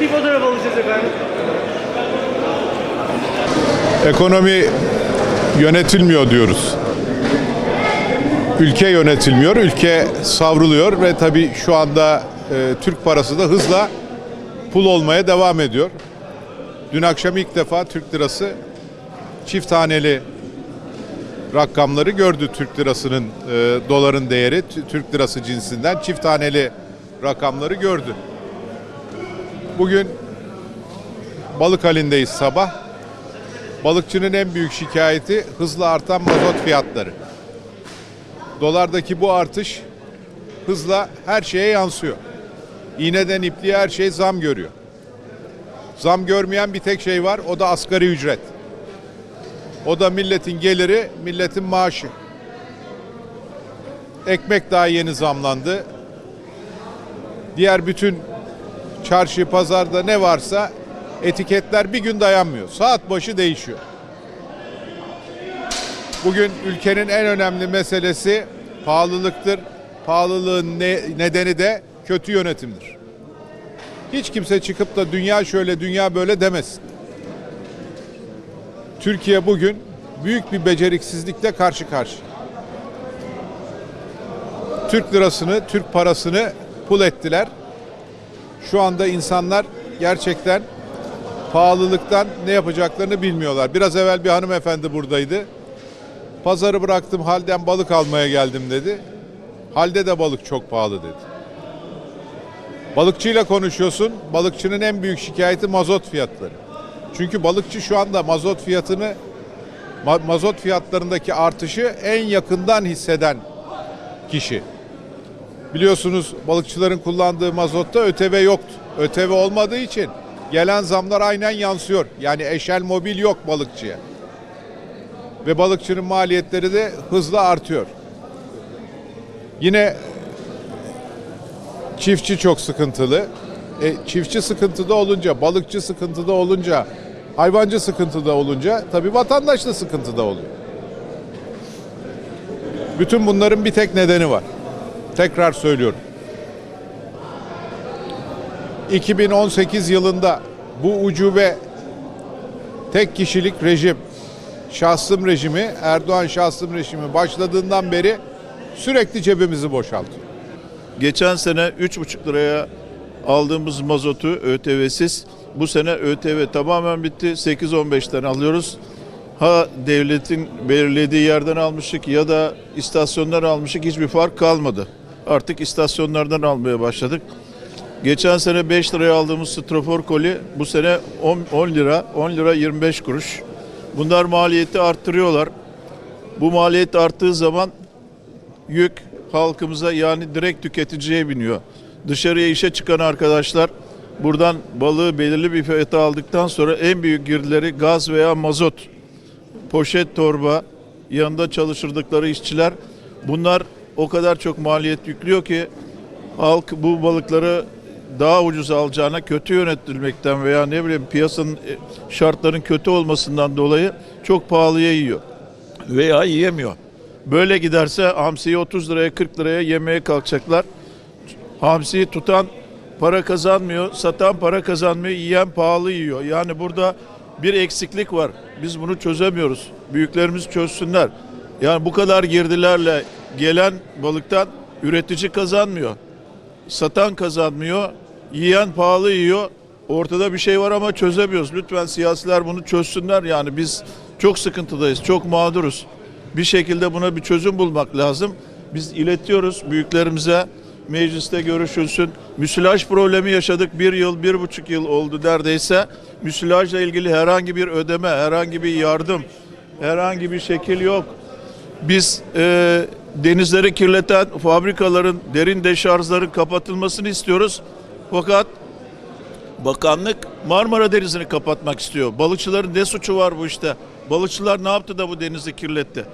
Bir fotoğraf alacağız efendim. Ekonomi yönetilmiyor diyoruz. Ülke yönetilmiyor, ülke savruluyor ve tabii şu anda e, Türk parası da hızla pul olmaya devam ediyor. Dün akşam ilk defa Türk lirası çift taneli rakamları gördü Türk lirasının e, doların değeri Türk lirası cinsinden çift taneli rakamları gördü. Bugün balık halindeyiz sabah. Balıkçının en büyük şikayeti hızla artan mazot fiyatları. Dolardaki bu artış hızla her şeye yansıyor. İğneden ipliğe her şey zam görüyor. Zam görmeyen bir tek şey var o da asgari ücret. O da milletin geliri, milletin maaşı. Ekmek daha yeni zamlandı. Diğer bütün çarşı, pazarda ne varsa etiketler bir gün dayanmıyor. Saat başı değişiyor. Bugün ülkenin en önemli meselesi pahalılıktır. Pahalılığın ne- nedeni de kötü yönetimdir. Hiç kimse çıkıp da dünya şöyle, dünya böyle demesin. Türkiye bugün büyük bir beceriksizlikle karşı karşıya. Türk lirasını, Türk parasını pul ettiler. Şu anda insanlar gerçekten pahalılıktan ne yapacaklarını bilmiyorlar. Biraz evvel bir hanımefendi buradaydı. Pazarı bıraktım halden balık almaya geldim dedi. Halde de balık çok pahalı dedi. Balıkçıyla konuşuyorsun. Balıkçının en büyük şikayeti mazot fiyatları. Çünkü balıkçı şu anda mazot fiyatını ma- mazot fiyatlarındaki artışı en yakından hisseden kişi. Biliyorsunuz balıkçıların kullandığı mazotta ÖTV yoktu. ÖTV olmadığı için gelen zamlar aynen yansıyor. Yani eşel mobil yok balıkçıya. Ve balıkçının maliyetleri de hızla artıyor. Yine çiftçi çok sıkıntılı. E, çiftçi sıkıntıda olunca, balıkçı sıkıntıda olunca, hayvancı sıkıntıda olunca tabii vatandaş da sıkıntıda oluyor. Bütün bunların bir tek nedeni var. Tekrar söylüyorum. 2018 yılında bu ucube tek kişilik rejim, şahsım rejimi, Erdoğan şahsım rejimi başladığından beri sürekli cebimizi boşaltıyor. Geçen sene 3,5 liraya aldığımız mazotu ÖTV'siz bu sene ÖTV tamamen bitti. 8-15'ten alıyoruz. Ha devletin belirlediği yerden almışık ya da istasyonlar almışık hiçbir fark kalmadı. Artık istasyonlardan almaya başladık. Geçen sene 5 liraya aldığımız strafor koli bu sene 10, 10 lira, 10 lira 25 kuruş. Bunlar maliyeti arttırıyorlar. Bu maliyet arttığı zaman yük halkımıza yani direkt tüketiciye biniyor. Dışarıya işe çıkan arkadaşlar buradan balığı belirli bir fiyata aldıktan sonra en büyük girdileri gaz veya mazot, poşet torba, yanında çalıştırdıkları işçiler bunlar o kadar çok maliyet yüklüyor ki halk bu balıkları daha ucuz alacağına kötü yönetilmekten veya ne bileyim piyasanın e, şartların kötü olmasından dolayı çok pahalıya yiyor veya yiyemiyor. Böyle giderse hamsiyi 30 liraya 40 liraya yemeye kalkacaklar. Hamsiyi tutan para kazanmıyor, satan para kazanmıyor, yiyen pahalı yiyor. Yani burada bir eksiklik var. Biz bunu çözemiyoruz. Büyüklerimiz çözsünler. Yani bu kadar girdilerle gelen balıktan üretici kazanmıyor. Satan kazanmıyor, yiyen pahalı yiyor. Ortada bir şey var ama çözemiyoruz. Lütfen siyasiler bunu çözsünler. Yani biz çok sıkıntıdayız, çok mağduruz. Bir şekilde buna bir çözüm bulmak lazım. Biz iletiyoruz büyüklerimize. Mecliste görüşülsün. Müsilaj problemi yaşadık. Bir yıl, bir buçuk yıl oldu neredeyse. Müsilajla ilgili herhangi bir ödeme, herhangi bir yardım, herhangi bir şekil yok. Biz e, denizleri kirleten fabrikaların derin deşarjların kapatılmasını istiyoruz. Fakat bakanlık Marmara Denizi'ni kapatmak istiyor. Balıkçıların ne suçu var bu işte? Balıkçılar ne yaptı da bu denizi kirletti?